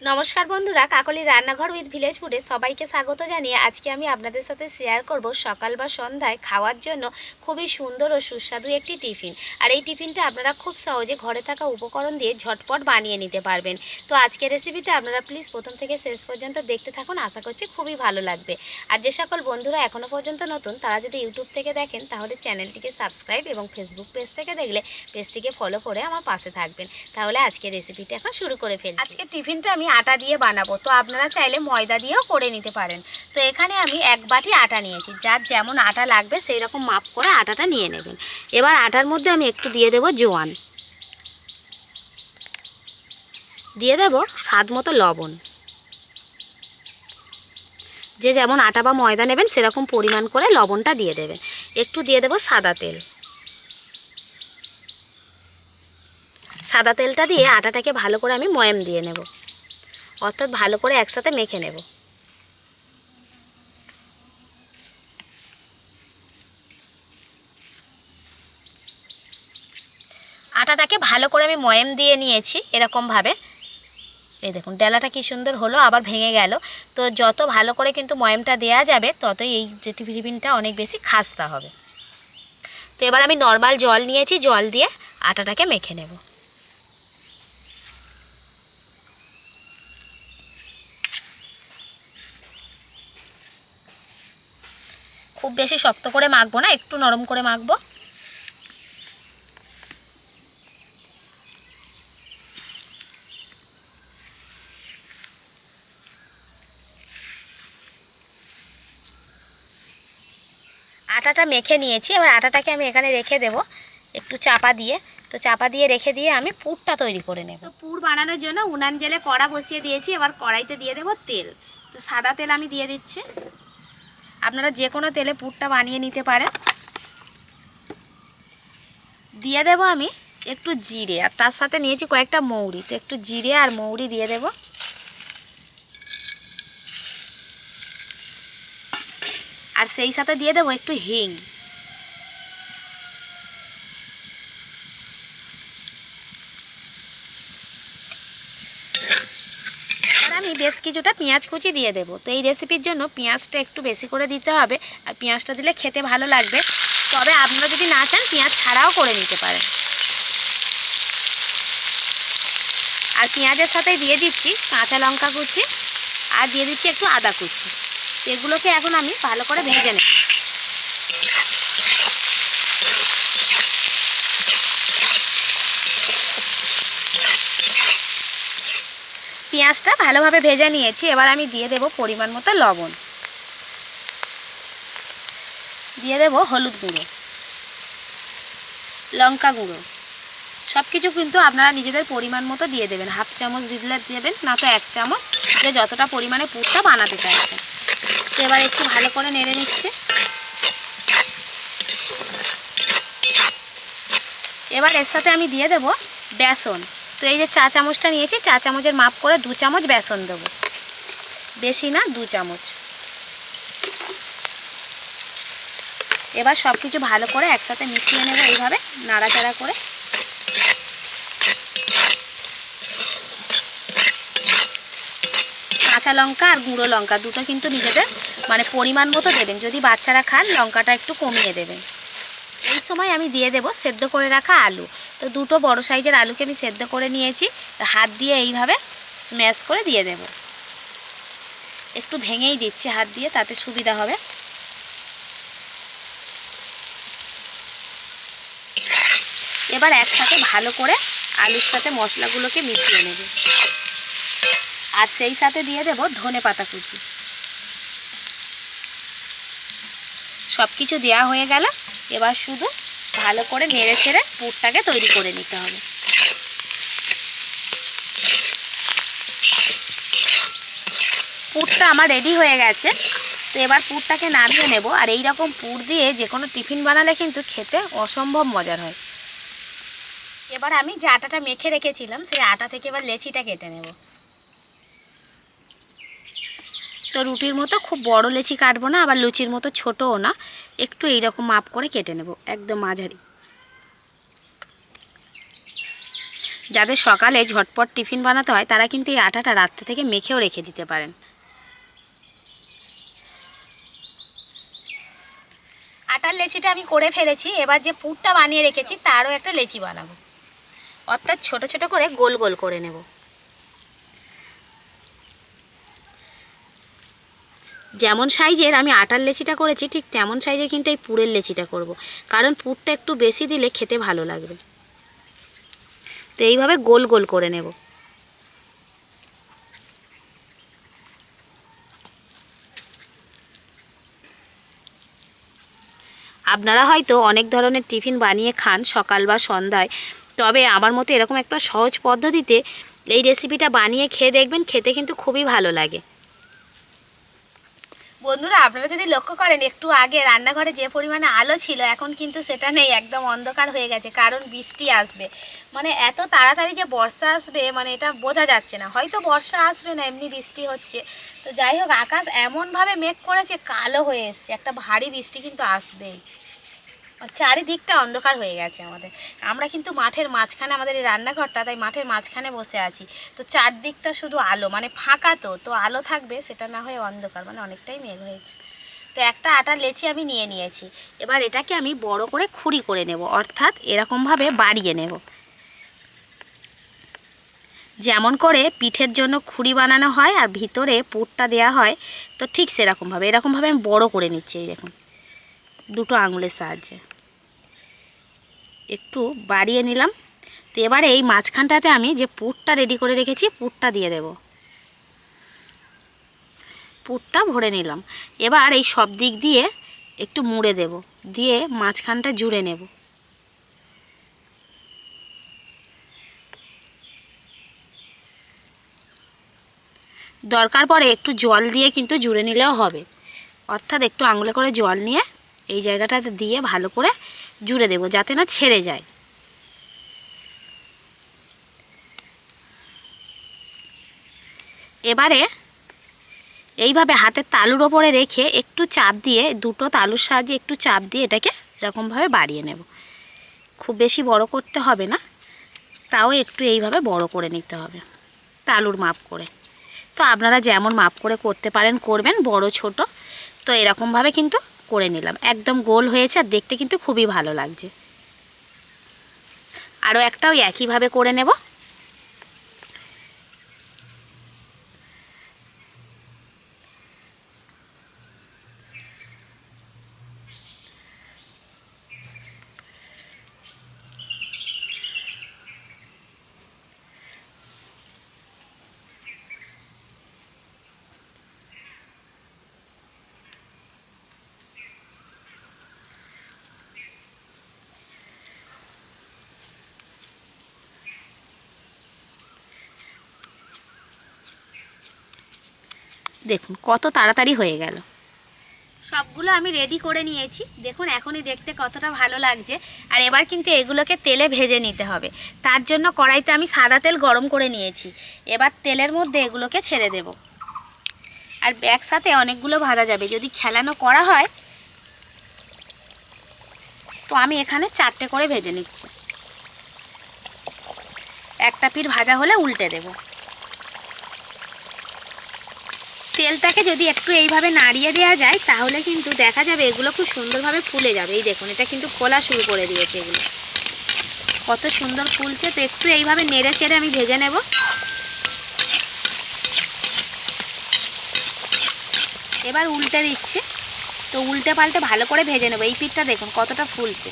নমস্কার বন্ধুরা, কাকলি রান্নাঘর উইথ ভিলেজ ফুডে সবাইকে স্বাগত জানিয়ে আজকে আমি আপনাদের সাথে শেয়ার করব সকাল বা সন্ধ্যায় খাওয়ার জন্য খুবই সুন্দর ও সুস্বাদু একটি টিফিন। আর এই টিফিনটা আপনারা খুব সহজে ঘরে থাকা উপকরণ দিয়ে ঝটপট বানিয়ে নিতে পারবেন। তো আজকের রেসিপিটা আপনারা প্লিজ প্রথম থেকে শেষ পর্যন্ত দেখতে থাকুন, আশা করছি খুবই ভালো লাগবে। আর যে সকল বন্ধুরা এখনও পর্যন্ত নতুন, তারা যদি ইউটিউব থেকে দেখেন, তাহলে চ্যানেলটিকে সাবস্ক্রাইব এবং ফেসবুক পেজ থেকে দেখলে পেজটিকে ফলো করে আমার পাশে থাকবেন। তাহলে আজকের রেসিপিটা এখন শুরু করে ফেলছি। আজকে টিফিনটা আমি আটা দিয়ে বানাবো। তো আপনারা চাইলে ময়দা দিয়েও করে নিতে পারেন। তো এখানে আমি এক বাটি আটা নিয়েছি। যার যেমন আটা লাগবে সেই রকম মাপ করে আটাটা নিয়ে নেবেন। এবার আটার মধ্যে আমি একটু দিয়ে দেবো জোয়ান। দিয়ে দেব স্বাদ মতো লবণ। যে যেমন আটা বা ময়দা নেবেন, সেরকম পরিমাণ করে লবণটা দিয়ে দেবেন। একটু দিয়ে দেব সাদা তেল। সাদা তেলটা দিয়ে আটাটাকে ভালো করে আমি ময়াম দিয়ে নেব। অর্থাৎ ভালো করে একসাথে মেখে নেব। আটাটাকে ভালো করে আমি ময়াম দিয়ে নিয়েছি এরকমভাবে। এই দেখুন, ডেলাটা কি সুন্দর হলো, আবার ভেঙে গেল। তো যত ভালো করে কিন্তু ময়ামটা দেয়া যাবে, ততই এই টিফিনটা অনেক বেশি খাস্তা হবে। তো এবার আমি নর্মাল জল নিয়েছি, জল দিয়ে আটাটাকে মেখে নেব। বেশি শক্ত করে মাখবো না, একটু নরম করে মাখবো। আটাটা মেখে নিয়েছি, এবার আটাটাকে আমি এখানে রেখে দেব, একটু চাপা দিয়ে। তো চাপা দিয়ে রেখে দিয়ে আমি পুরটা তৈরি করে নেব। তো পুর বানানোর জন্য উনান জেলে কড়া বসিয়ে দিয়েছি, এবার কড়াইতে দিয়ে দেব তেল। তো সাদা তেল আমি দিয়ে দিচ্ছি। আপনারা যে কোনো তেলে পুরটা বানিয়ে নিতে পারেন। দিয়ে দেব আমি একটু জিরে, আর তার সাথে নিয়েছি কয়েকটা মৌরি। তো একটু জিরে আর মৌরি দিয়ে দেব। আর সেই সাথে দিয়ে দেবো একটু হিং। আমি বেশ কিছুটা পেঁয়াজ কুচি দিয়ে দেবো। তো এই রেসিপির জন্য পেঁয়াজটা একটু বেশি করে দিতে হবে আর পেঁয়াজটা দিলে খেতে ভালো লাগবে। তবে আপনারা যদি না চান, পেঁয়াজ ছাড়াও করে নিতে পারেন। আর পেঁয়াজের সাথে দিয়ে দিচ্ছি কাঁচা লঙ্কা কুচি আর দিয়ে দিচ্ছি একটু আদা কুচি। এগুলোকে এখন আমি ভালো করে ভেজে নেব। পেঁয়াজটা ভালোভাবে ভেজে নিয়েছি। এবার আমি দিয়ে দেব পরিমাণ মতো লবণ। দিয়ে দেব হলুদ গুঁড়ো। লঙ্কা গুঁড়ো। সব কিছু কিন্তু আপনারা নিজেদের পরিমাণ মতো দিয়ে দেবেন। হাফ চামচ দিলে দেবেন, না তো এক চামচ। যে যতটা পরিমাণে পুরটা বানাতে চাইছেন। তো এবার একটু ভালো করে নেড়ে নিচ্ছে। এবার এর সাথে আমি দিয়ে দেব বেসন। তো এই যে চা চামচটা নিয়েছি, চা চামচের মাপ করে দু চামচ বেসন দেব। বেশি না, দু চামচ। এবার সব কিছু ভালো করে একসাথে মিশিয়ে নেব এইভাবে, নাড়াচাড়া করে। কাঁচা লঙ্কা আর গুঁড়ো লঙ্কা দুটো কিন্তু নিজেদের মানে পরিমাণ মতো দেবেন। যদি বাচ্চারা খান, লঙ্কাটা একটু কমিয়ে দেবেন। এই সময় আমি দিয়ে দেব সেদ্ধ করে রাখা আলু। তো দুটো বড় সাইজের আলুকে আমি সেদ্ধ করে নিয়েছি। হাত দিয়ে এইভাবে স্ম্যাশ করে দিয়ে দেব। একটু ভেঙেই দিচ্ছি হাত দিয়ে, তাতে সুবিধা হবে। এবার একসাথে ভালো করে আলুর সাথে মশলাগুলোকে মিশিয়ে নেবে। আর সেই সাথে দিয়ে দেব ধনে পাতা কুচি। সব কিছু দেওয়া হয়ে গেল। এবার শুধু ভালো করে নেড়ে ছেড়ে পুরটাকে তৈরি করে নিতে হবে। পুরটা আমার রেডি হয়ে গেছে। তো এবার পুরটাকে নামিয়ে নেব। আর এই রকম পুর দিয়ে যে কোনো টিফিন বানালে কিন্তু খেতে অসম্ভব মজার হয়। এবার আমি যে আটাটা মেখে রেখেছিলাম, সেই আটা থেকে এবার লেচিটা কেটে নেব। তো রুটির মতো খুব বড় লেচি কাটবো না, আবার লুচির মতো ছোটও না। একটু এইরকম মাপ করে কেটে নেব, একদম মাঝারি। যাদের সকালে ঝটপট টিফিন বানাতে হয়, তারা কিন্তু এই আটাটা রাত্রে থেকে মেখেও রেখে দিতে পারেন। আটার লেচিটা আমি করে ফেলেছি, এবার যে পুরটা বানিয়ে রেখেছি, তারও একটা লেচি বানাবো। অর্থাৎ ছোট ছোট করে গোল গোল করে নেব। যেমন সাইজের আমি আটার লেচিটা করেছি, ঠিক তেমন সাইজের কিন্তু এই পুরের লেচিটা করব। কারণ পুরটা একটু বেশি দিলে খেতে ভালো লাগবে। তো এইভাবে গোল গোল করে নেব। আপনারা হয়তো অনেক ধরনের টিফিন বানিয়ে খান সকাল বা সন্ধ্যায়, তবে আমার মতো এরকম একটা সহজ পদ্ধতিতে এই রেসিপিটা বানিয়ে খেয়ে দেখবেন, খেতে কিন্তু খুবই ভালো লাগে। বন্ধুরা, আপনারা যদি লক্ষ্য করেন, একটু আগে রান্নাঘরে যে পরিমাণে আলো ছিল, এখন কিন্তু সেটা নেই, একদম অন্ধকার হয়ে গেছে, কারণ বৃষ্টি আসবে। মানে এত তাড়াতাড়ি যে বর্ষা আসবে মানে এটা বোঝা যাচ্ছে না। হয়তো বর্ষা আসবে না, এমনি বৃষ্টি হচ্ছে। তো যাই হোক, আকাশ এমনভাবে মেঘ করেছে, কালো হয়ে এসছে, একটা ভারী বৃষ্টি কিন্তু আসবেই। চারিদিকটা অন্ধকার হয়ে গেছে আমাদের। আমরা কিন্তু মাঠের মাঝখানে আমাদের এই রান্নাঘরটা, তাই মাঠের মাঝখানে বসে আছি। তো চারদিকটা শুধু আলো মানে ফাঁকা তো তো আলো থাকবে, সেটা না হয়ে অন্ধকার মানে অনেকটাই মেঘ হয়েছে। তো একটা আটা লেচি আমি নিয়ে নিয়েছি। এবার এটাকে আমি বড় করে খুঁড়ি করে নেব, অর্থাৎ এরকমভাবে বাড়িয়ে নেব। যেমন করে পিঠের জন্য খুঁড়ি বানানো হয় আর ভিতরে পুরটা দেওয়া হয়, তো ঠিক সেরকমভাবে। এরকমভাবে আমি বড় করে নিচ্ছি, এই দেখুন। দুটো আঙুলের সাহায্যে। একটু বাড়িয়ে নিলাম। তো এবারে এই মাঝখানটাতে আমি যে পুরটা রেডি করে রেখেছি, পুরটা দিয়ে দেব। পুরটা ভরে নিলাম। এবার এই সব দিক দিয়ে একটু মুড়ে দেব। দিয়ে মাঝখানটা জুড়ে নেব। দরকার পড়ে একটু জল দিয়ে কিন্তু জুড়ে নিলেও হবে। অর্থাৎ একটু আঙুলে করে জল নিয়ে এই জায়গাটাতে দিয়ে ভালো করে জুড়ে দেব যাতে না ছেড়ে যায়। এবারে এইভাবে হাতের তালুর ওপরে রেখে একটু চাপ দিয়ে, দুটো তালুর সাহায্যে একটু চাপ দিয়ে এটাকে এরকমভাবে বাড়িয়ে নেব। খুব বেশি বড় করতে হবে না, তাও একটু এইভাবে বড় করে নিতে হবে, তালুর মাপ করে। তো আপনারা যেমন মাপ করে করতে পারেন, করবেন, বড়, ছোট, তো এরকমভাবে কিন্তু করে নিলাম। একদম গোল হয়েছে আর দেখতে কিন্তু খুবই ভালো লাগছে। আরও একটাও একইভাবে করে নেব। দেখুন, কত তাড়াতাড়ি হয়ে গেল। সবগুলো আমি রেডি করে নিয়েছি। দেখুন, এখনই দেখতে কতটা ভালো লাগছে। আর এবার কিন্তু এগুলোকে তেলে ভেজে নিতে হবে। তার জন্য কড়াইতে আমি সাদা তেল গরম করে নিয়েছি। এবার তেলের মধ্যে এগুলোকে ছেড়ে দেব। আর একসাথে অনেকগুলো ভাজা যাবে। যদি খেলানো করা হয়, তো আমি এখানে চারটে করে ভেজে নিচ্ছি। একটা পিঠ ভাজা হলে উল্টে দেবো। তেলটাকে যদি একটু এইভাবে নাড়িয়ে দেওয়া যায়, তাহলে কিন্তু দেখা যাবে এগুলো খুব সুন্দরভাবে ফুলে যাবে। এই দেখুন, এটা কিন্তু ফোলা শুরু করে দিয়েছে এগুলো। কত সুন্দর ফুলছে। তো একটু এইভাবে নেড়ে চেড়ে আমি ভেজে নেব। এবার উল্টে দিচ্ছে। তো উল্টে পাল্টে ভালো করে ভেজে নেব। এই পিঠটা দেখুন, কতটা ফুলছে।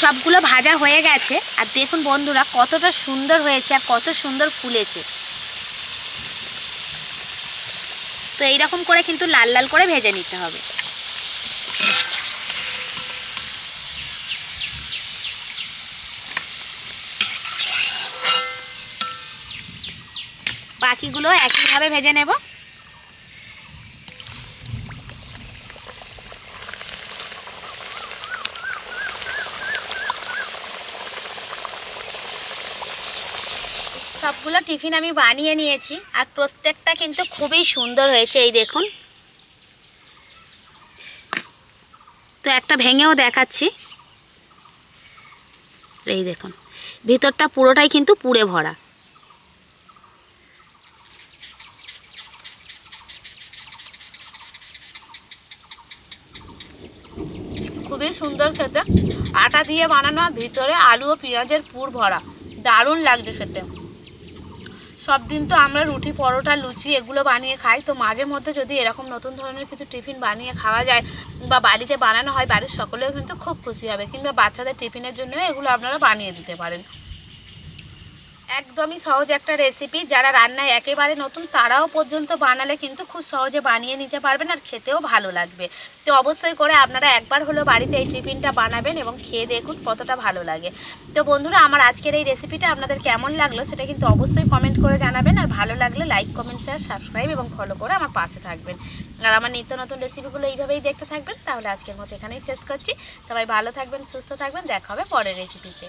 সবগুলো ভাজা হয়ে গেছে। আর দেখুন বন্ধুরা, কতটা সুন্দর হয়েছে আর কত সুন্দর ফুলেছে। তো এইরকম করে কিন্তু লাল লাল করে ভেজে নিতে হবে। বাকিগুলো একইভাবে ভেজে নেব। সবগুলো টিফিন আমি বানিয়ে নিয়েছি আর প্রত্যেকটা কিন্তু খুবই সুন্দর হয়েছে, এই দেখুন। তো একটা ভেঙেও দেখাচ্ছি। এই দেখুন, ভিতরটা পুরোটাই কিন্তু পুড়ে ভরা। খুবই সুন্দর খেতে। আটা দিয়ে বানানো ভিতরে আলু ও পেঁয়াজের পুর ভরা। দারুণ লাগছে খেতে। সব দিন তো আমরা রুটি, পরোটা, লুচি এগুলো বানিয়ে খাই। তো মাঝে মধ্যে যদি এরকম নতুন ধরনের কিছু টিফিন বানিয়ে খাওয়া যায় বা বাড়িতে বানানো হয়, বাড়ির সকলেও কিন্তু খুব খুশি হবে। কিংবা বাচ্চাদের টিফিনের জন্য এগুলো আপনারা বানিয়ে দিতে পারেন। একদমই সহজ একটা রেসিপি যারা রান্নায় একেবারে নতুন, তারাও পর্যন্ত বানালে কিন্তু খুব সহজে বানিয়ে নিতে পারবেন আর খেতেও ভালো লাগবে। তো অবশ্যই করে আপনারা একবার হলো বাড়িতে এই টিফিনটা বানাবেন এবং খেয়ে দেখুন কতটা ভালো লাগে। তো বন্ধুরা, আমার আজকের এই রেসিপিটা আপনাদের কেমন লাগল সেটা কিন্তু অবশ্যই কমেন্ট করে জানাবেন। আর ভালো লাগলে লাইক কমেন্ট শেয়ার সাবস্ক্রাইব এবং ফলো করে আমার পাশে থাকবেন। আর আমার নিত্য নতুন রেসিপিগুলো এইভাবেই দেখতে থাকবেন। তাহলে আজকের মতো এখানেই শেষ করছি। সবাই ভালো থাকবেন, সুস্থ থাকবেন। দেখা হবে পরের রেসিপিতে